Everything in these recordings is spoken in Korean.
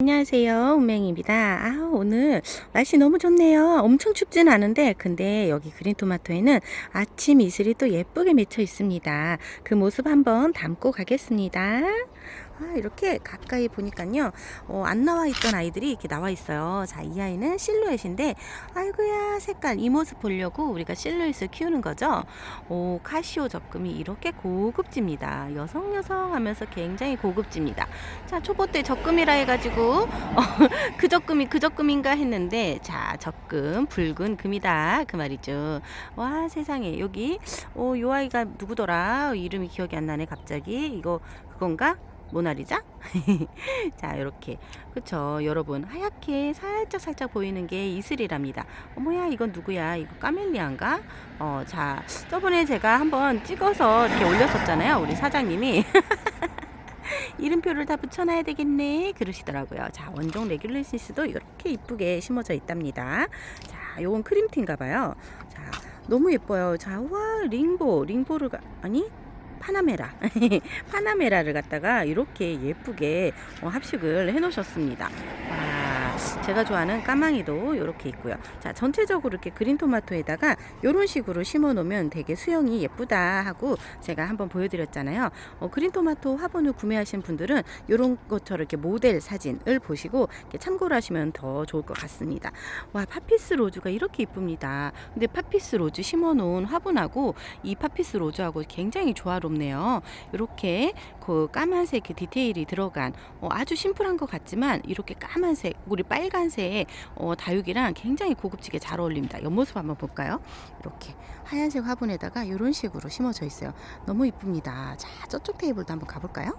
안녕하세요. 운명입니다. 아, 오늘 날씨 너무 좋네요. 엄청 춥진 않은데, 근데 여기 그린 토마토에는 아침 이슬이 또 예쁘게 맺혀 있습니다. 그 모습 한번 담고 가겠습니다. 아, 이렇게 가까이 보니까요, 어, 안 나와 있던 아이들이 이렇게 나와 있어요. 자, 이 아이는 실루엣인데, 아이고야, 색깔, 이 모습 보려고 우리가 실루엣을 키우는 거죠. 오, 카시오 적금이 이렇게 고급집니다. 여성 여성 하면서 굉장히 고급집니다. 자, 초보 때 적금이라 해가지고, 어, 그 적금이 그 적금인가 했는데, 자, 적금, 붉은 금이다. 그 말이죠. 와, 세상에. 여기, 어, 요 아이가 누구더라? 이름이 기억이 안 나네, 갑자기. 이거, 그건가? 모나리자? 자, 이렇게. 그쵸. 여러분, 하얗게 살짝 살짝 보이는 게 이슬이랍니다. 어머야, 이건 누구야? 이거 까멜리아인가? 어, 자, 저번에 제가 한번 찍어서 이렇게 올렸었잖아요. 우리 사장님이. 이름표를 다 붙여놔야 되겠네. 그러시더라고요. 자, 원종 레귤레시스도 이렇게 이쁘게 심어져 있답니다. 자, 요건 크림티인가 봐요. 자, 너무 예뻐요. 자, 와, 링보. 링보를, 가, 아니? 파나메라. 파나메라를 갖다가 이렇게 예쁘게 어, 합식을 해 놓으셨습니다. 와, 제가 좋아하는 까망이도 이렇게 있고요. 자, 전체적으로 이렇게 그린 토마토에다가 이런 식으로 심어 놓으면 되게 수영이 예쁘다 하고 제가 한번 보여드렸잖아요. 어, 그린 토마토 화분을 구매하신 분들은 이런 것처럼 이렇게 모델 사진을 보시고 참고를 하시면 더 좋을 것 같습니다. 와, 파피스 로즈가 이렇게 이쁩니다. 근데 파피스 로즈 심어 놓은 화분하고 이 파피스 로즈하고 굉장히 조화롭네요. 이렇게 그 까만색 그 디테일이 들어간 어, 아주 심플한 것 같지만 이렇게 까만색, 우리 빨간 색 어, 다육이랑 굉장히 고급지게 잘 어울립니다. 옆모습 한번 볼까요? 이렇게 하얀색 화분에다가 이런 식으로 심어져 있어요. 너무 이쁩니다. 자, 저쪽 테이블도 한번 가볼까요?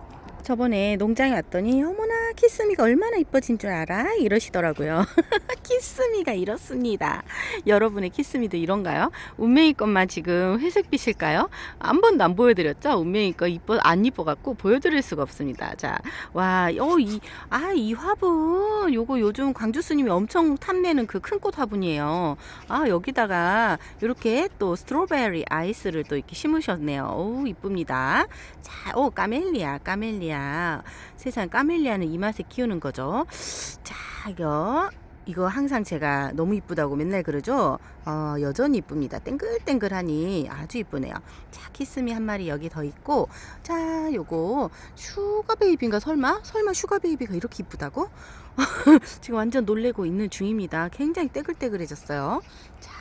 저번에 농장에 왔더니 어머나 키스미가 얼마나 이뻐진 줄 알아? 이러시더라고요. 키스미가 이렇습니다. 여러분의 키스미도 이런가요? 운명이 것만 지금 회색빛일까요? 한 번도 안 보여드렸죠? 운명이 거 이뻐 안 이뻐갖고 보여드릴 수가 없습니다. 자, 와, 어, 이, 아, 이 화분, 요거 요즘 광주 스님이 엄청 탐내는 그 큰 꽃 화분이에요. 아, 여기다가 이렇게 또 스트로베리 아이스를 또 이렇게 심으셨네요. 오, 이쁩니다. 자, 오, 까멜리아, 까멜리아. 세상 까멜리아는 이 맛에 키우는 거죠. 자, 이거. 이거 항상 제가 너무 이쁘다고 맨날 그러죠? 어, 여전히 이쁩니다. 땡글땡글하니 아주 이쁘네요. 자, 키스미 한 마리 여기 더 있고, 자, 요거 슈가 베이비인가 설마? 설마 슈가 베이비가 이렇게 이쁘다고? 지금 완전 놀래고 있는 중입니다. 굉장히 떼글떼글해졌어요. 자,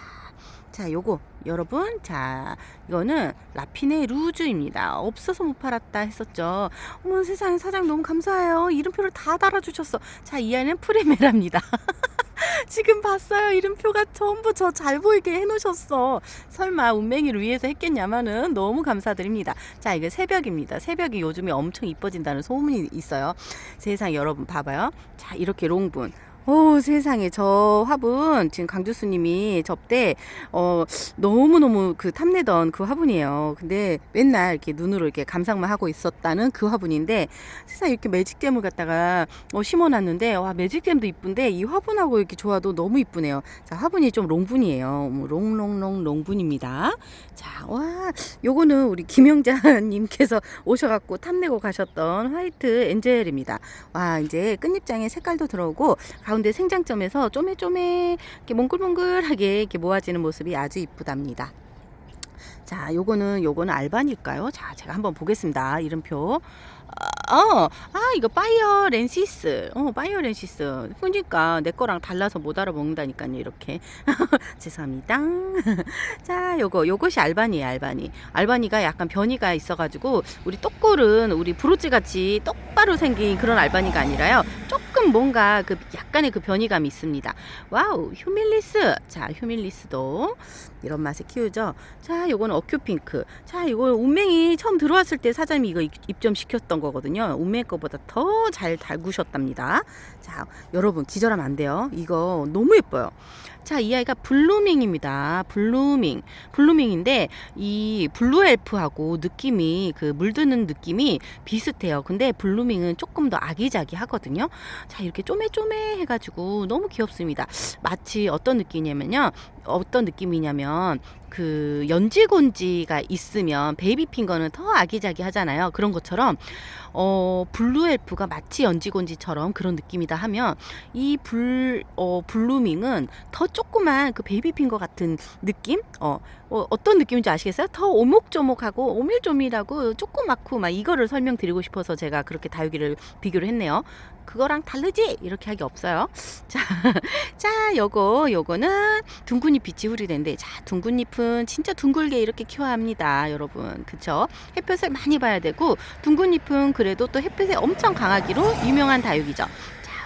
자, 요거 여러분, 자, 이거는 라피네 루즈입니다. 없어서 못 팔았다 했었죠. 어머 세상에 사장 너무 감사해요. 이름표를 다 달아주셨어. 자, 이 안은 프리메라입니다. 지금 봤어요. 이름표가 전부 저 잘 보이게 해놓으셨어. 설마 운명이를 위해서 했겠냐마는 너무 감사드립니다. 자, 이거 새벽입니다. 새벽이 요즘에 엄청 이뻐진다는 소문이 있어요. 세상 여러분 봐봐요. 자, 이렇게 롱분. 오 세상에 저 화분 지금 강주수님이 접대 어 너무너무 그 탐내던 그 화분이에요. 근데 맨날 이렇게 눈으로 이렇게 감상만 하고 있었다는 그 화분인데 세상에 이렇게 매직잼을 갖다가 어, 심어놨는데 와 매직잼도 이쁜데 이 화분하고 이렇게 좋아도 너무 이쁘네요. 자 화분이 좀 롱분이에요. 뭐 롱롱롱 롱분입니다. 자 와 요거는 우리 김영자님께서 오셔갖고 탐내고 가셨던 화이트 엔젤입니다. 와 이제 끝잎장에 색깔도 들어오고 가운데 생장점에서 쪼매쪼매 이렇게 몽글몽글하게 이렇게 모아지는 모습이 아주 이쁘답니다. 자, 요거는 요거는 알반일까요? 자, 제가 한번 보겠습니다. 이름표. 어, 어, 아, 이거 파이어 렌시스. 어, 파이어 렌시스. 그러니까 내 거랑 달라서 못 알아먹는다니까요, 이렇게. 죄송합니다. 자, 요거 요것이 알바니에요, 알바니. 알바니가 약간 변이가 있어가지고 우리 똑골은 우리 브로치 같이 똑바로 생긴 그런 알바니가 아니라요. 조금 뭔가 그 약간의 그 변이감이 있습니다. 와우, 휴밀리스. 자, 휴밀리스도 이런 맛에 키우죠. 자, 요거는 어큐핑크. 자, 이거 운맹이 처음 들어왔을 때 사장님이 이거 입점 시켰던 거거든요. 운맹 거보다 더 잘 달구셨답니다. 자, 여러분 기절하면 안 돼요. 이거 너무 예뻐요. 자, 이 아이가 블루밍입니다. 블루밍. 블루밍인데 이 블루 엘프하고 느낌이 그 물드는 느낌이 비슷해요. 근데 블루밍은 조금 더 아기자기하거든요. 자, 이렇게 쪼매쪼매 해가지고 너무 귀엽습니다. 마치 어떤 느낌이냐면요. 어떤 느낌이냐면 그 연지곤지가 있으면 베이비 핑 거는 더 아기자기 하잖아요. 그런 것처럼 어 블루 엘프가 마치 연지곤지처럼 그런 느낌이다 하면 이 불 어 블루밍은 더 조그만 그 베이비 핑 거 같은 느낌? 어, 어 어떤 느낌인지 아시겠어요? 더 오목조목하고 오밀조밀하고 조그맣고 막 이거를 설명드리고 싶어서 제가 그렇게 다육이를 비교를 했네요. 그거랑 다르지? 이렇게 하기 없어요. 자, 자, 요거, 요거는 둥근잎 빛이 후리된데, 자, 둥근잎 은 진짜 둥글게 이렇게 키워야 합니다, 여러분. 그쵸? 햇볕을 많이 봐야 되고, 둥근 잎은 그래도 또 햇볕에 엄청 강하기로 유명한 다육이죠.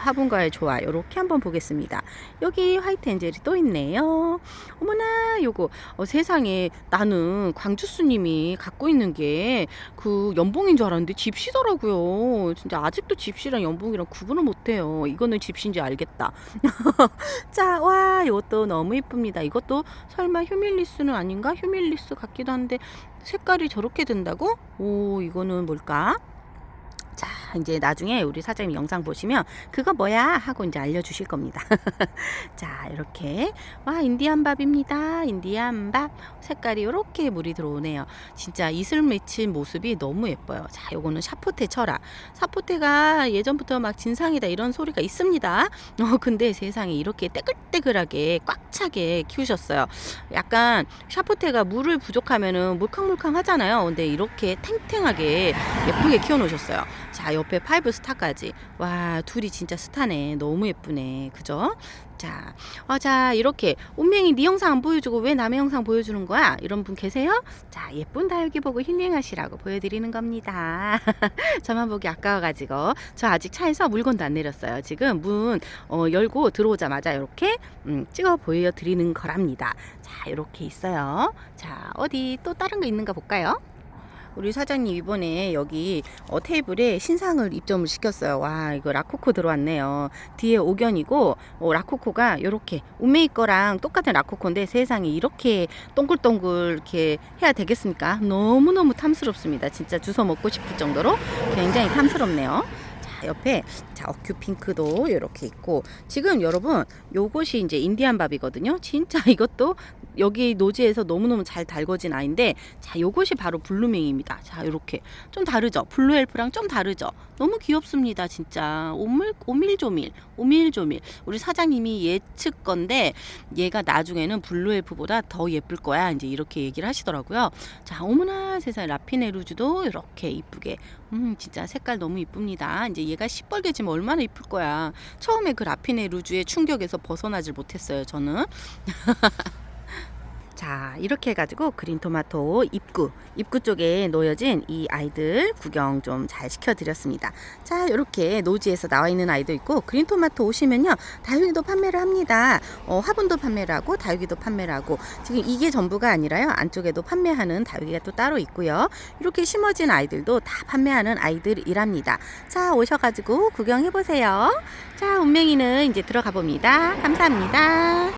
자, 화분과의 조화, 요렇게 한번 보겠습니다. 여기 화이트 엔젤이 또 있네요. 어머나, 요거, 어, 세상에, 나는 광주수님이 갖고 있는 게 그 연봉인 줄 알았는데 집시더라고요. 진짜 아직도 집시랑 연봉이랑 구분을 못해요. 이거는 집시인지 알겠다. 자, 와, 이것도 너무 이쁩니다. 이것도 설마 휴밀리스는 아닌가? 휴밀리스 같기도 한데 색깔이 저렇게 된다고? 오, 이거는 뭘까? 자, 이제 나중에 우리 사장님 영상 보시면 그거 뭐야? 하고 이제 알려주실 겁니다. 자, 이렇게. 와, 인디안 밥입니다. 인디안 밥. 색깔이 이렇게 물이 들어오네요. 진짜 이슬 맺힌 모습이 너무 예뻐요. 자, 요거는 샤포테 철화. 샤포테가 예전부터 막 진상이다 이런 소리가 있습니다. 어, 근데 세상에 이렇게 떼글떼글하게 꽉 차게 키우셨어요. 약간 샤포테가 물을 부족하면은 물캉물캉 하잖아요. 근데 이렇게 탱탱하게 예쁘게 키워놓으셨어요. 자, 옆에 파이브 스타까지. 와, 둘이 진짜 스타네. 너무 예쁘네. 그죠? 자, 아, 자, 이렇게. 운명이 네 영상 안 보여주고 왜 남의 영상 보여주는 거야? 이런 분 계세요? 자, 예쁜 다육이 보고 힐링하시라고 보여드리는 겁니다. 저만 보기 아까워가지고. 저 아직 차에서 물건도 안 내렸어요. 지금 문 어, 열고 들어오자마자 이렇게 음, 찍어 보여드리는 거랍니다. 자, 이렇게 있어요. 자, 어디 또 다른 거 있는가 볼까요? 우리 사장님 이번에 여기 어, 테이블에 신상을 입점을 시켰어요. 와 이거 라코코 들어왔네요. 뒤에 옥견이고 어, 라코코가 이렇게 운메이 거랑 똑같은 라코코인데 세상에 이렇게 동글동글 이렇게 해야 되겠습니까? 너무 너무 탐스럽습니다. 진짜 주워 먹고 싶을 정도로 굉장히 탐스럽네요. 자 옆에 자 어큐 핑크도 이렇게 있고. 지금 여러분 요것이 이제 인디안 밥이거든요. 진짜 이것도 여기 노지에서 너무너무 잘 달궈진 아이인데 자 요것이 바로 블루밍입니다. 자 요렇게. 좀 다르죠? 블루 엘프랑 좀 다르죠? 너무 귀엽습니다 진짜. 오밀 오밀조밀 오밀조밀. 우리 사장님이 예측 건데 얘가 나중에는 블루 엘프보다 더 예쁠 거야. 이제 이렇게 얘기를 하시더라고요. 자 어머나 세상에. 라피네루즈도 이렇게 이쁘게. 음 진짜 색깔 너무 이쁩니다. 이제 얘가 시뻘개지면 얼마나 이쁠 거야. 처음에 그 라피네 루즈의 충격에서 벗어나질 못했어요 저는 자 이렇게 해가지고 그린 토마토 입구 입구 쪽에 놓여진 이 아이들 구경 좀 잘 시켜드렸습니다. 자 이렇게 노지에서 나와 있는 아이도 있고 그린 토마토 오시면요. 다육이도 판매를 합니다. 어, 화분도 판매를 하고 다육이도 판매를 하고 지금 이게 전부가 아니라요. 안쪽에도 판매하는 다육이가 또 따로 있고요. 이렇게 심어진 아이들도 다 판매하는 아이들이랍니다. 자 오셔가지고 구경해 보세요. 자 운명이는 이제 들어가 봅니다. 감사합니다